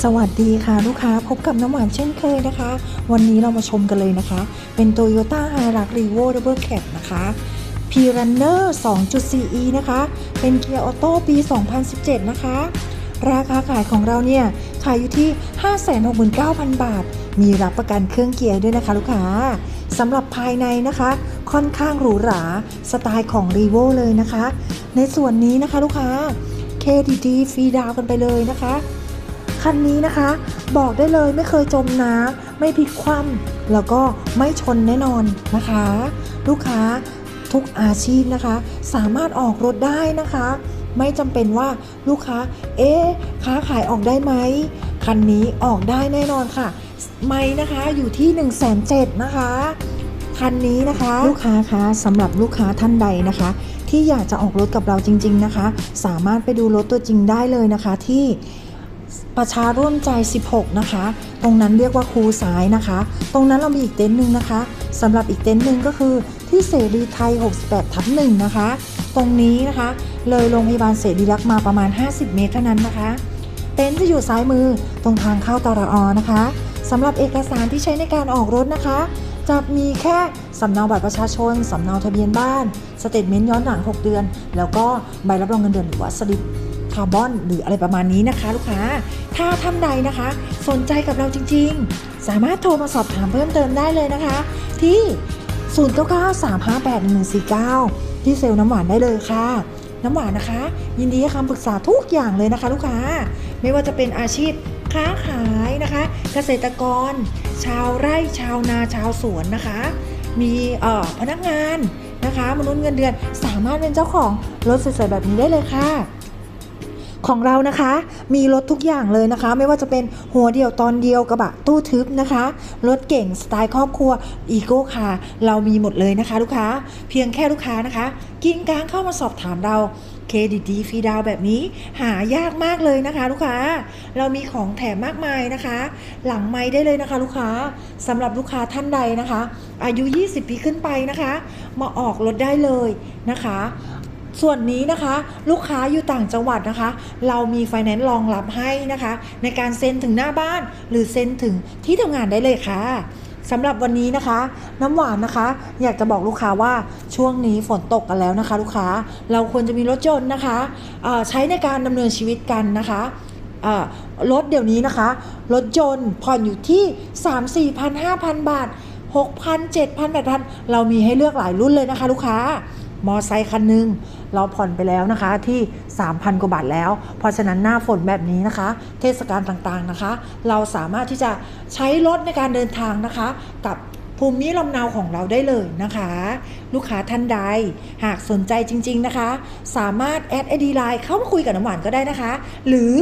สวัสดีค่ะลูกค้าพบกับน้ำหวานเช่นเคยนะคะ วันนี้เรามาชมกันเลยนะคะ เป็น Toyota h i l u x r e v o Double Cab นะคะ p r u n n e r 2.4e นะคะ เป็นเกียร์ออโต้ปี 2017 นะคะ ราคาขายของเราเนี่ยขายอยู่ที่ 569,000 บาท มีรับประกันเครื่องเกียร์ด้วยนะคะลูกค้าสำหรับภายในนะคะ ค่อนข้างหรูหราสไตล์ของ r e v o เลยนะคะ ในส่วนนี้นะคะลูกค้า KDD ฟรีดาวกันไปเลยนะคะ คันนี้นะคะ บอกได้เลยไม่เคยจมน้ำไม่พลิกคว่ำแล้วก็ไม่ชนแน่นอนนะคะ ลูกค้าทุกอาชีพนะคะ สามารถออกรถได้นะคะ ไม่จำเป็นว่าลูกค้า เอ๊ะค้าขายออกได้ไหมคันนี้ออกได้แน่นอนค่ะ ไม่นะคะอยู่ที่1นึ่งแสนเจ็ดนะคะคันนี้นะคะลูกค้าคะสำหรับลูกค้าท่านใดนะคะ ที่อยากจะออกรถกับเราจริง ๆนะคะ สามารถไปดูรถตัวจริงได้เลยนะคะที่ ประชาร่วมใจ 16 นะคะ ตรงนั้นเรียกว่าคูซ้ายนะคะ ตรงนั้นเรามีอีกเต็นท์หนึ่งนะคะสำหรับอีกเต็นท์หนึ่งก็คือที่เสรีไทย 68 ทับหนึ่งนะคะ ตรงนี้นะคะ เลยโรงพยาบาลเสรีรักษ์มาประมาณ 50 เมตรเท่านั้นนะคะ เต็นท์จะอยู่ซ้ายมือตรงทางเข้าตรอนะคะสำหรับเอกสารที่ใช้ในการออกรถนะคะ จะมีแค่สำเนาบัตรประชาชนสำเนาทะเบียนบ้าน สเตทเมนต์ย้อนหลัง 6 เดือน แล้วก็ใบรับรองเงินเดือนหรือว่าสลิป คาร์บอน หรืออะไรประมาณนี้นะคะ ลูกค้า ถ้าท่านใดนะคะ สนใจกับเราจริง ๆ สามารถโทรมาสอบถามเพิ่มเติมได้เลยนะคะ ที่ 0993581149 ที่เซลล์น้ำหวานได้เลยค่ะ น้ำหวานนะคะ ยินดีให้คำปรึกษาทุกอย่างเลยนะคะ ลูกค้า ไม่ว่าจะเป็นอาชีพค้าขายนะคะ เกษตรกร ชาวไร่ชาวนาชาวสวนนะคะ มีพนักงานนะคะมนุษย์เงินเดือนสามารถเป็นเจ้าของรถสวยๆแบบนี้ได้เลยค่ะ ของเรานะคะ มีรถทุกอย่างเลยนะคะ ไม่ว่าจะเป็นหัวเดียวตอนเดียวกระบะตู้ทึบนะคะ รถเก่งสไตล์ครอบครัวอีโก้คาเรามีหมดเลยนะคะ ลูกค้า เพียงแค่ลูกค้านะคะ กินกลางเข้ามาสอบถามเราเครดิตดีฟรีดาวแบบนี้หายากมากเลยนะคะ ลูกค้า เรามีของแถมมากมายนะคะ หลังไม้ได้เลยนะคะ ลูกค้าสำหรับลูกค้าท่านใดนะคะ อายุ 20 ปีขึ้นไปนะคะ มาออกรถได้เลยนะคะ ส่วนนี้นะคะลูกค้าอยู่ต่างจังหวัดนะคะ เรามีไฟแนนซ์รองรับให้นะคะ ในการเซ็นถึงหน้าบ้าน หรือเซ็นถึงที่ทำงานได้เลยค่ะสำหรับวันนี้นะคะ น้ำหวานนะคะ อยากจะบอกลูกค้าว่าช่วงนี้ฝนตกกันแล้วนะคะ ลูกค้าเราควรจะมีรถยนต์นะคะใช้ในการดำเนินชีวิตกันนะคะรถเดี๋ยวนี้นะคะ รถยนต์ผ่อนอยู่ที่ 3 4 0 0 0 5,000 บาท 6,000 7,000 8,000 เรามีให้เลือกหลายรุ่นเลยนะคะ ลูกค้า มอไซค์คันหนึ่งเราผ่อนไปแล้วนะคะที่ 3,000 กว่าบาทแล้ว เพราะฉะนั้นหน้าฝนแบบนี้นะคะ เทศกาลต่างๆนะคะ เราสามารถที่จะใช้รถในการเดินทางนะคะ กับภูมิลำเนาของเราได้เลยนะคะ ลูกค้าท่านใด หากสนใจจริง ๆนะคะ สามารถแอดไอดีไลน์เข้ามาคุยกับน้ำหวานก็ได้นะคะ หรือ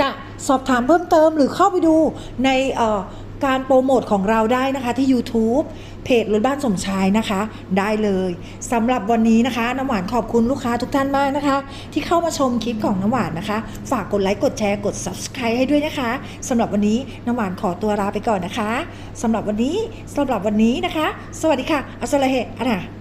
จะสอบถามเพิ่มเติมหรือเข้าไปดูในเอ่อ การโปรโมทของเราได้นะคะที่ YouTube เพจรถบ้านสมชายนะคะ ได้เลยสำหรับวันนี้นะคะ น้ำหวานขอบคุณลูกค้าทุกท่านมากนะคะ ที่เข้ามาชมคลิปของน้ำหวานนะคะ ฝากกดไลค์กดแชร์กด Subscribe ให้ด้วยนะคะสำหรับวันนี้น้ำหวานขอตัวลาไปก่อนนะคะสำหรับวันนี้สำหรับวันนี้นะคะ สวัสดีค่ะอัสลาเฮอะนะ